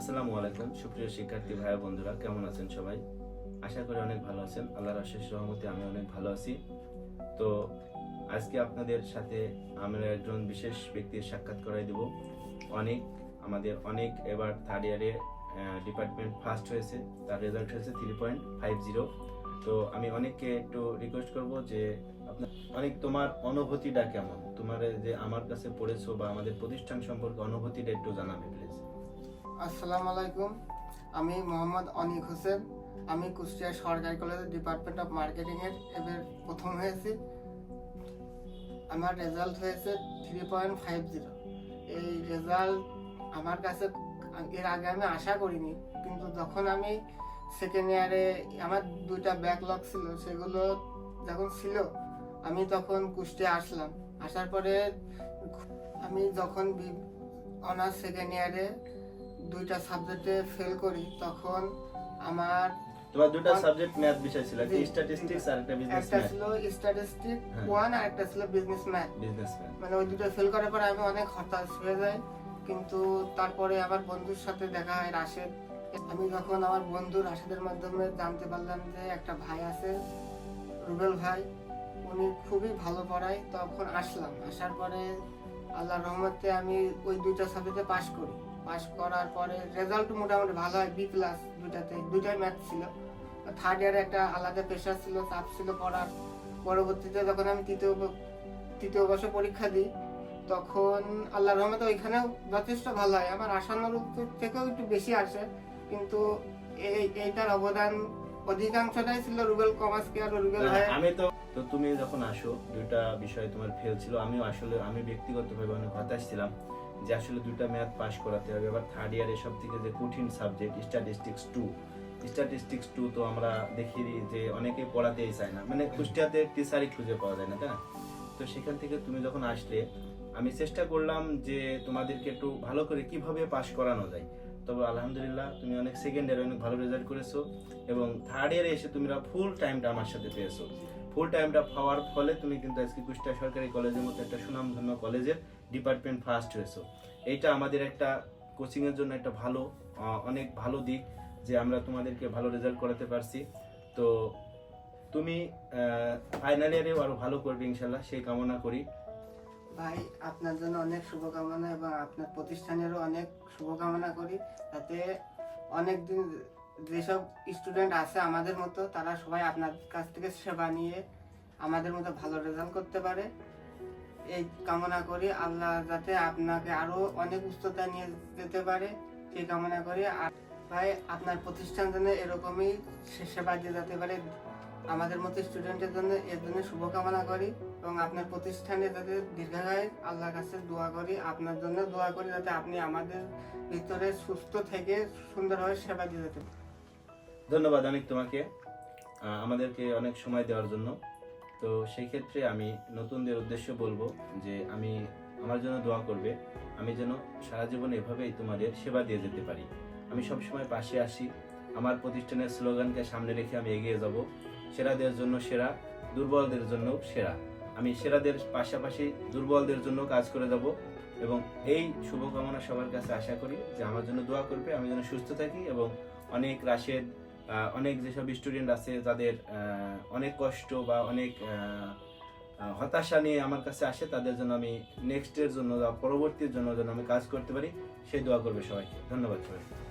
আসসালামু আলাইকুম, সুপ্রিয় শিক্ষার্থী ভাই বন্ধুরা, কেমন আছেন সবাই? আশা করি অনেক ভালো আছেন। আল্লাহর অশেষ রহমতে আমি অনেক ভালো আছি। তো আজকে আপনাদের সাথে আমরা একজন বিশেষ ব্যক্তির সাক্ষাৎ করাই দেব। অনেক, আমাদের অনেক এবার থার্ড ইয়ারে ডিপার্টমেন্ট ফার্স্ট হয়েছে। তার রেজাল্ট হয়েছে থ্রি পয়েন্ট ফাইভ জিরো তো আমি অনেককে একটু রিকোয়েস্ট করব যে, আপনার অনেক, তোমার অনুভূতিটা কেমন? তোমার যে আমার কাছে পড়েছো বা আমাদের প্রতিষ্ঠান সম্পর্কে অনুভূতিটা একটু জানাবে প্লিজ আসসালামু আলাইকুম। আমি মোহাম্মদ অনিক হোসেন। আমি কুষ্টিয়া সরকারি কলেজের ডিপার্টমেন্ট অফ মার্কেটিং এর এবার প্রথম হয়েছি। আমার রেজাল্ট হয়েছে থ্রি পয়েন্ট ফাইভ জিরো এই রেজাল্ট আমার কাছে এর আগে আমি আশা করিনি, কিন্তু যখন আমি সেকেন্ড ইয়ারে আমার দুইটা ব্যাকলগ ছিল, সেগুলো যখন ছিল, আমি তখন কুষ্টিয়া আসলাম। আসার পরে আমি যখন অনার্স সেকেন্ড ইয়ারে দুইটা সাবজেক্টে ফেল করি তখন আমার তোমার দুটো সাবজেক্ট ম্যাথ বিষয় ছিল একটা স্ট্যাটিস্টিক্স আর একটা বিজনেস একটা ছিল স্ট্যাটিস্টিক। ওয়ান আর একটা ছিল বিজনেস ম্যাথ বিজনেস ম্যাথ মানে ওই দুটো ফেল করার পর আমি অনেক হতাশ হয়ে যাই কিন্তু তারপরে আমার বন্ধুর সাথে দেখা হয় রাশেদ। আমি যখন আমার বন্ধু রাশেদের মাধ্যমে জানতে পারলাম যে একটা ভাই আছে রুবেল ভাই। উনি খুবই ভালো পড়ায় তখন আসলাম। আসার পরে আল্লাহর রহমতে আমি ওই দুইটা সাবজেক্টে পাশ করি। পাশ করার পরে রেজাল্ট মোটামুটি ভালো হয় বি প্লাস দুইটাতে দুইটাই ম্যাথ ছিল। থার্ড ইয়ারে একটা আলাদা প্রেশার ছিল চাপ ছিল পড়ার। পরবর্তীতে যখন আমি তৃতীয় তৃতীয় বর্ষে পরীক্ষা দিই তখন আল্লাহর রহমতে ওইখানেও যথেষ্ট ভালো হয়। আমার আশানুরূপ থেকেও একটু বেশি আসে কিন্তু এই এইটার অবদান অধিকাংশটাই ছিল রুবেল কমার্স কেয়ার রুবেল আমি তো তো তুমি যখন আসো দুইটা বিষয় তোমার ফেল ছিল আমিও আসলে আমি ব্যক্তিগতভাবে অনেক হতাশ ছিলাম। যে আসলে দুইটা ম্যাথ পাস করাতে হবে। এবার থার্ড ইয়ারে সব থেকে যে কঠিন subject statistics two statistics two তো আমরা দেখি যে অনেকে পড়াতেই চায় না। মানে কুষ্টিয়াতে টিচারই খুঁজে পাওয়া যায় না, তাই না? তো সেখান থেকে তুমি যখন আসলে, আমি চেষ্টা করলাম যে তোমাদেরকে একটু ভালো করে কীভাবে পাস করানো যায়। তবে আলহামদুলিল্লাহ তুমি অনেক সেকেন্ড ইয়ারে অনেক ভালো রেজাল্ট করেছ এবং থার্ড ইয়ারে এসে তুমি ফুল টাইমটা আমার সাথে পেয়েছ। ফুল টাইমটা পাওয়ার ফলে তুমি কিন্তু আজকে কুষ্টিয়া সরকারি কলেজের মতো একটা সুনামধন্য কলেজের ডিপার্টমেন্ট ফার্স্ট হয়েছো। এইটা আমাদের একটা কোচিংয়ের জন্য একটা ভালো অনেক ভালো দিক যে আমরা তোমাদেরকে ভালো রেজাল্ট করাতে পারছি। তো তুমি ফাইনাল ইয়ারে আরও ভালো করবে ইনশাল্লাহ সেই কামনা করি। ভাই, আপনার জন্য অনেক শুভকামনা এবং আপনার প্রতিষ্ঠানেরও অনেক শুভকামনা করি। যাতে অনেক দিন যেসব স্টুডেন্ট আছে আমাদের মতো, তারা সবাই আপনার কাছ থেকে সেবা নিয়ে আমাদের মতো ভালো রেজাল্ট করতে পারে। এই কামনা করি আল্লাহ যাতে আপনাকে আরও অনেক উচ্চতা নিয়ে যেতে পারে, সেই কামনা করি। আর ভাই, আপনার প্রতিষ্ঠান যেন এরকমই সেবা দিয়ে যেতে পারে, আমাদের মতো স্টুডেন্টের জন্য এর জন্য শুভকামনা করি। এবং আপনার প্রতিষ্ঠানে যাতে দীর্ঘায় আল্লাহর কাছে দোয়া করি, আপনার জন্য দোয়া করি যাতে আপনি আমাদের ভিতরে সুস্থ থেকে সুন্দরভাবে সেবা দিয়ে যেতে পারেন। ধন্যবাদ অনেক তোমাকে আমাদেরকে অনেক সময় দেওয়ার জন্য। তো সেই ক্ষেত্রে আমি নতুনদের উদ্দেশ্য বলব যে আমি, আমার জন্য দোয়া করবে, আমি যেন সারা জীবন এভাবেই তোমাদের সেবা দিয়ে যেতে পারি। আমি সবসময় পাশে আসি, আমার প্রতিষ্ঠানের স্লোগানকে সামনে রেখে আমি এগিয়ে যাব। সেরাদের জন্য সেরা, দুর্বলদের জন্য সেরা। আমি সেরাদের পাশাপাশি দুর্বলদের জন্য কাজ করে যাব এবং এই শুভকামনা সবার কাছে আশা করি যে আমার জন্য দোয়া করবে, আমি যেন সুস্থ থাকি এবং অনেক রাশেদ অনেক যেসব স্টুডেন্ট আছে যাদের অনেক কষ্ট বা অনেক হতাশা নিয়ে আমার কাছে আসে, তাদের জন্য আমি নেক্সটের জন্য বা পরবর্তীর জন্য যেন আমি কাজ করতে পারি, সেই দোয়া করবে সবাইকে। ধন্যবাদ সবাই